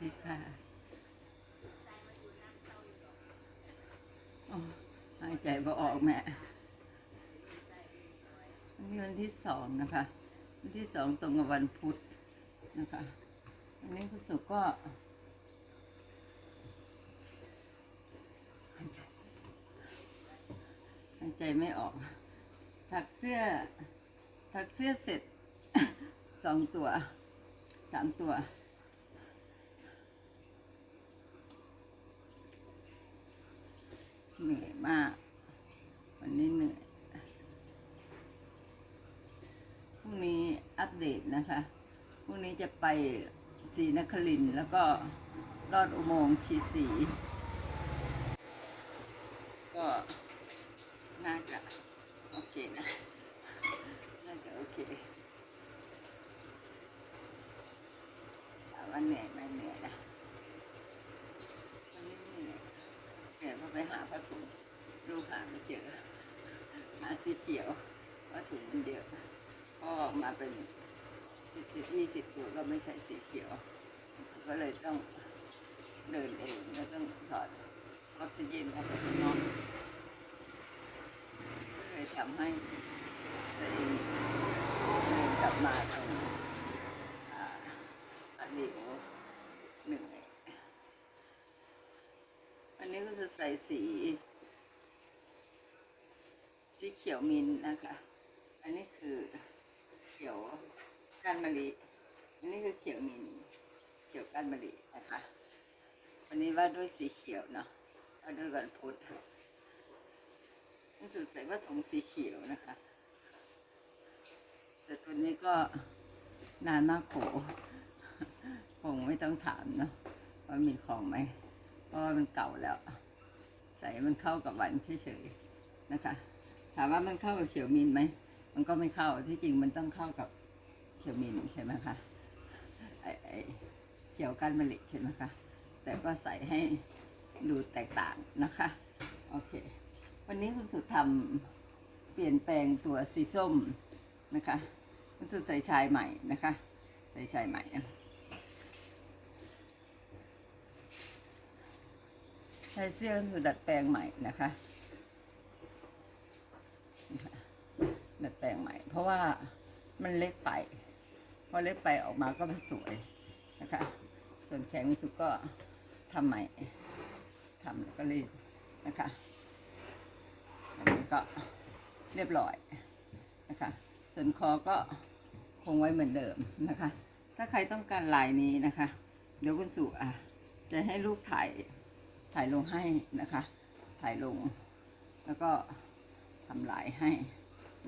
ดีค่ะโอ้หายใจบ่ออกแม่วันนี้วันที่สองนะคะ วันที่สองตรงกับวันพุธนะคะวันนี้คุณสุก็หายใจหายใจไม่ออกถักเสื้อถักเสื้อเสร็จสองตัวสามตัว เหนื่อยมาก วันนี้เหนื่อยพรุ่งนี้อัปเดตนะคะ พรุ่งนี้จะไปศรีนครินแล้วก็ลอดอุโมงค์ชีสี ก็น่าจะโอเคนะ น่าจะโอเคถามว่าเหนื่อยไหมเหนื่อยนะวันนี้เหนื่อยเหนื่อยเพราะไปหาผ้าถุง ลูกหาไม่เจอหาสีเขียวผ้าถุงมันเดียวพอออกมาเป็นสิบสิบยี่สิบตัวก็ไม่ใช่สีเขียว ก็เลยต้องเดินเองแล้วต้องถอดออกซิเจนเข้าไปข้างนอกก็เลยทำให้ตัวเองเดินกลับมาตรงอ่าอันนี้โอเหนื่อยอันนี้ก็จะ ใส่สี สีเขียวมินนะคะ อันนี้คือเขียวก้านมะลิอันนี้คือเขียวมินเขียวก้านมะลินะคะ วันนี้ว่าด้วยสีเขียวเนาะว่าด้วยวันพุธรู้สึกใส่ว่าถุงสีเขียวนะคะ แต่ตัวนี้ก็นานมากโขคงไม่ต้องถามเนาะว่ามีของไหมเพราะมันเก่าแล้ว ใส่มันเข้ากับหวันเฉยๆนะคะ ถามว่ามันเข้ากับเขียวมินไหมมันก็ไม่เข้าที่จริงมันต้องเข้ากับเขียวมินใช่ไหมคะไอไอเขียวก้านมะลิใช่ไหมคะแต่ก็ใส่ให้ดูแตกต่างนะคะโอเค วันนี้คุณสุดทำเปลี่ยนแปลงตัวสีส้มนะคะ คุณสุดใส่ชายใหม่นะคะ ใส่ชายใหม่นะ ช้เสื้อคุณสุดดัดแปลงใหม่นะคะ ดัดแปลงใหม่ เพราะว่ามันเล็กไป พอเล็กไปออกมาก็ไม่สวยนะคะ ส่วนแขนสุดก็ทำใหม่ทำแล้วก็รีดนะคะอันนี้ก็เรียบร้อยนะคะ ส่วนคอก็คงไว้เหมือนเดิมนะคะ ถ้าใครต้องการลายนี้นะคะ เดี๋ยวคุณสุอะ จะให้ลูกถ่าย ถ่ายลงให้นะคะ ถ่ายลง แล้วก็ทำลายให้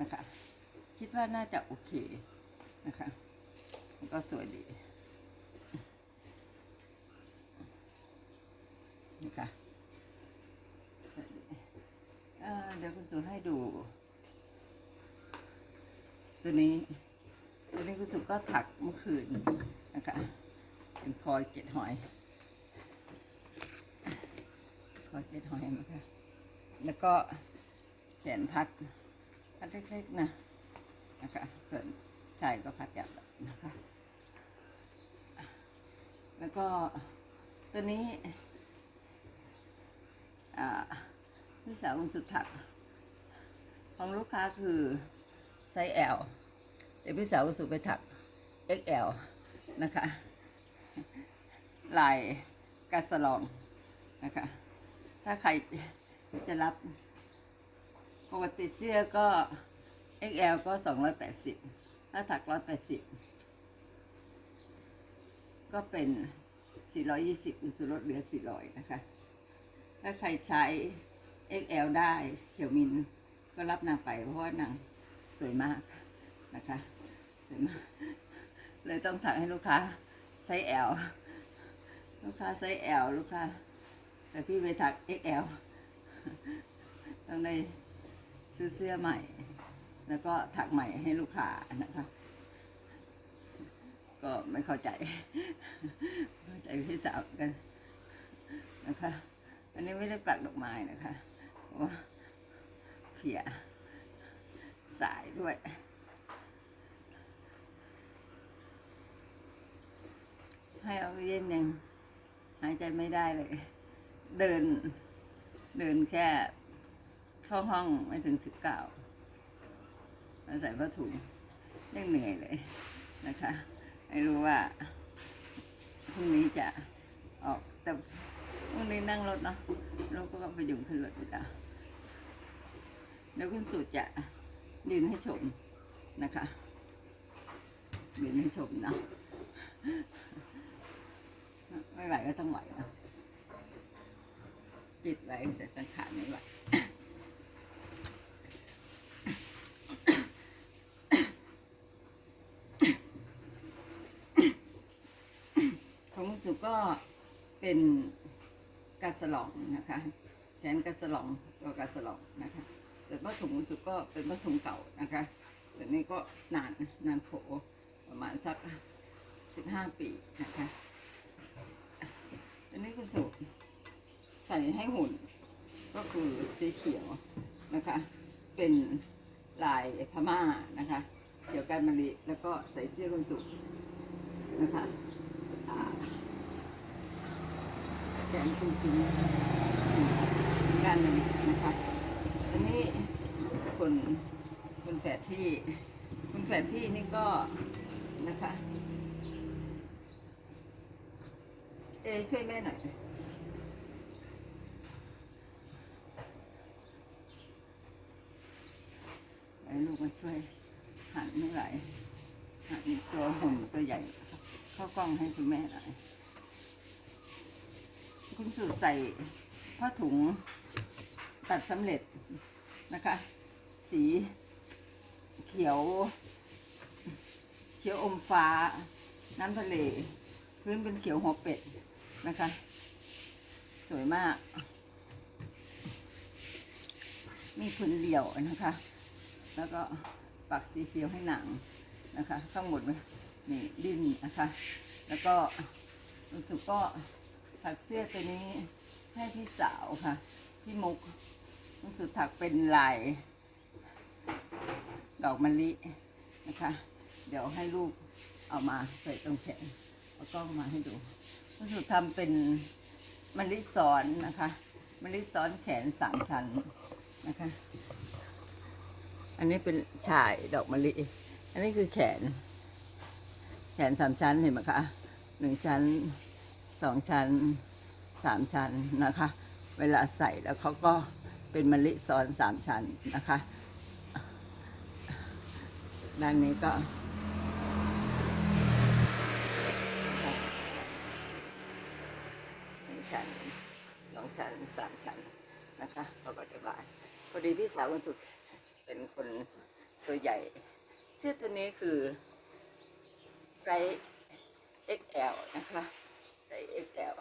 นะคะ คิดว่าน่าจะโอเคนะคะก็สวยดีนะคะเเดี๋ยวคุณสุให้ดู ตัวนี้ ตัวนี้คุณสุก็ถักเมื่อคืนนะคะ เป็นคอยเก็ดหอย คอยเก็ดหอยนะคะแล้วก็แขนพัด พัดเล็กๆนะนะคะ ส่วนชายก็พัดหยับนะคะ แล้วก็ตัวนี้อ่าพี่สาวคุณสุดถักของลูกค้าคือไซส์ L เดี๋ยวพี่สาวคุณสุดไปถัก XL นะคะลายกาสลองนะคะ ถ้าใครจะรับ ปกติเสื้อก็ XL ก็สองร้อยแปดสิบถ้าถักร้อยแปดสิบก็เป็นสี่ร้อยยี่สิบอุสุลดเหลือสี่ร้อยนะคะ ถ้าใครใช้ XL ได้เขียวมินก็รับนางไปเพราะว่านางสวยมากนะคะสวยมาก เลยต้องถักให้ลูกค้าไซส์ L ลูกค้าไซส์ L ลูกค้า แต่พี่ไปถัก XL ต้องได้ซื้อเสื้อใหม่ แล้วก็ถักใหม่ให้ลูกค้านะคะ ก็ไม่เข้าใจ เข้าใจพี่สาวกันนะคะ อันนี้ไม่ได้ปักดอกไม้นะคะเพราะว่าเพียสายด้วยให้เอาเย็นยังหายใจไม่ได้เลย เดิน เดินแค่เข้าห้องไม่ถึงสิบเก้าใส่ผ้าถุงยังเหนื่อยเลยนะคะ ไม่รู้ว่าพรุ่งนี้จะออกแต่พรุ่งนี้นั่งรถเนาะรถก็ไปยุงขึ้นรถดีกว่าเดี๋ยวคุณสุดจะยืนให้ชมนะคะยืนให้ชมเนาะไม่ไหวก็ต้องไหวเนาะ จิตไหวแต่สังขารไม่ไหวของคุณสุก็เป็นกาสลองนะคะ แขนกาสลองตัวกาสลองนะคะส่วนผ้าถุงคุณสุก็เป็นผ้าถุงเก่านะคะแต่นี้ก็นานนานโผประมาณสักสิบห้าปีนะคะอันนี้คุณสุใส่ให้หุ่น ก็คือสีเขียวนะคะ เป็นลายพม่านะคะเกี่ยวกันมะลิแล้วก็ใส่เสื้อคุณสุนะคะแขนคุณจริงสีกันมะลินะคะอันนี้คนคนแฝดที่คุณแฝดที่นี่ก็นะคะ เอช่วยแม่หน่อย ให้ลูกมาช่วยหันไม่ไหวหันตัวหุ่นตัวใหญ่ เข้ากล้องให้คุณแม่หน่อยคุณสูใส่ผ้าถุงตัดสำเร็จนะคะ สีเขียว เขียวอมฟ้า น้ำทะเล พื้นเป็นเขียวหัวเป็ดนะคะ สวยมาก มีพื้นเดียวนะคะ แล้วก็ปักสีเขียวให้หนังนะคะทั้งหมดนี่ดิ้นนะคะ แล้วก็รู้สึกก็ถักเสื้อตัวนี้ให้พี่สาวค่ะพี่มุกรู้สึกถักเป็นลายดอกมะลินะคะ เดี๋ยวให้ลูกเอามาใส่ตรงแขนเอากล้องมาให้ดูรู้สึกทำเป็นมะลิซ้อนนะคะมะลิซ้อนแขนสามชั้นนะคะ อันนี้เป็นชายดอกมะลิ อันนี้คือแขน แขนสามชั้นเห็นไหมคะหนึ่งชั้นสองชั้นสามชั้นนะคะ เวลาใส่แล้วเขาก็เป็นมะลิซ้อนสามชั้นนะคะ ด้านนี้ก็หนึ่งชั้นสองชั้นสามชั้นนะคะเขาก็จะบายพอดีพี่สาววันสุด เป็นคนตัวใหญ่ เสื้อตัวนี้คือไซส์ XL นะคะไซส์ XL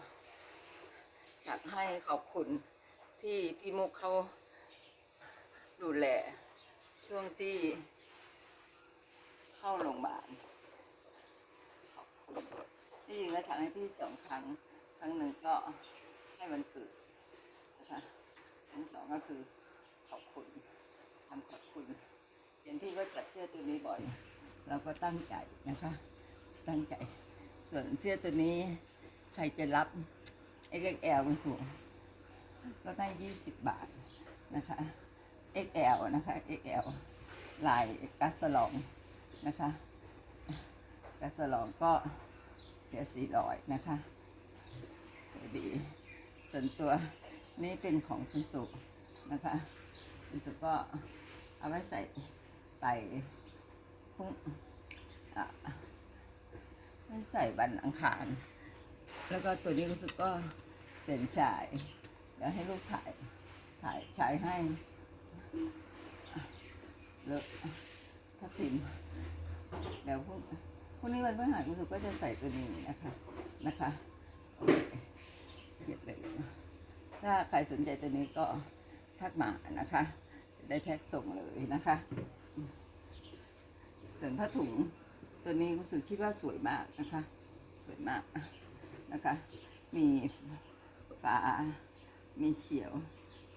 อยากให้ขอบคุณที่พี่มุกเขาดูแลช่วงที่เข้าโรงพยาบาลขอบคุณที่จริงแล้วทำให้พี่สองครั้ง ครั้งหนึ่งก็ให้วันเกิดนะคะครั้งสองก็คือขอบคุณ ทำขอบคุณเห็นพี่ก็จัดเสื้อตัวนี้บ่อย เราก็ตั้งใจนะคะ ตั้งใจ ส่วนเสื้อตัวนี้ ใครจะรับ XL มันสูงก็ได้ยี่สิบบาทนะคะ XL นะคะ XL ลายกัสลองนะคะกัสลองก็เสียสี่ร้อยนะคะดีส่วนตัวนี้เป็นของคุณสุนะคะรู้สึกก็ เอาไว้ใส่ไปพรุ่งอะไม่ใส่วันอังคาร แล้วก็ตัวนี้รู้สึกก็เป็นชายเดี๋ยวให้ลูกถ่าย ถ่ายชายให้อะเลอะถ้าพิมเดี๋ยวพรุ่งพรุ่งนี้วันพฤหัสรู้สึกก็จะใส่ตัวนี้นะคะ นะคะโอเคเก็บเลยถ้าใครสนใจตัวนี้ก็ทักมานะคะ ได้แพ็กส่งเลยนะคะ ส่วนผ้าถุง ตัวนี้รู้สึกคิดว่าสวยมากนะคะ สวยมากนะคะ มีฟ้ามีเขียว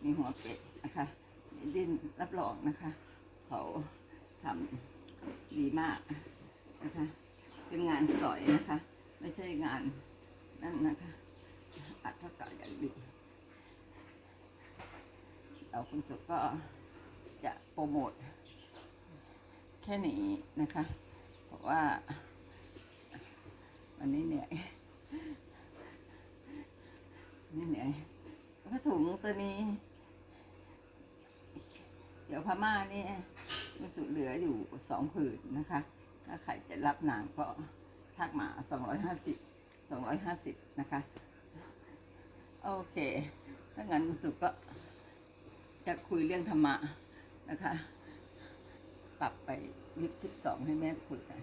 มีหัวเป็ดนะคะมีดิ้นรับรองนะคะ เขาทำดีมากนะคะ เป็นงานสอยนะคะ ไม่ใช่งานนั่นนะคะ อัดเท่ากับอย่าลืมเราคุณสุก็ จะโปรโมทแค่นี้นะคะ เพราะว่าวันนี้เหนื่อยนี่เหนื่อยผ้าถุงตัวนี้ เดี๋ยวพม่านี่มันสุดเหลืออยู่สองผืนนะคะ ถ้าใครจะรับนางก็ทักมาสองร้อยห้าสิบสองร้อยห้าสิบนะคะ โอเค ถ้างั้นคุณสุก็จะคุยเรื่องธรรมะ นะคะ ปรับไปวิธีสองให้แม่คุยกัน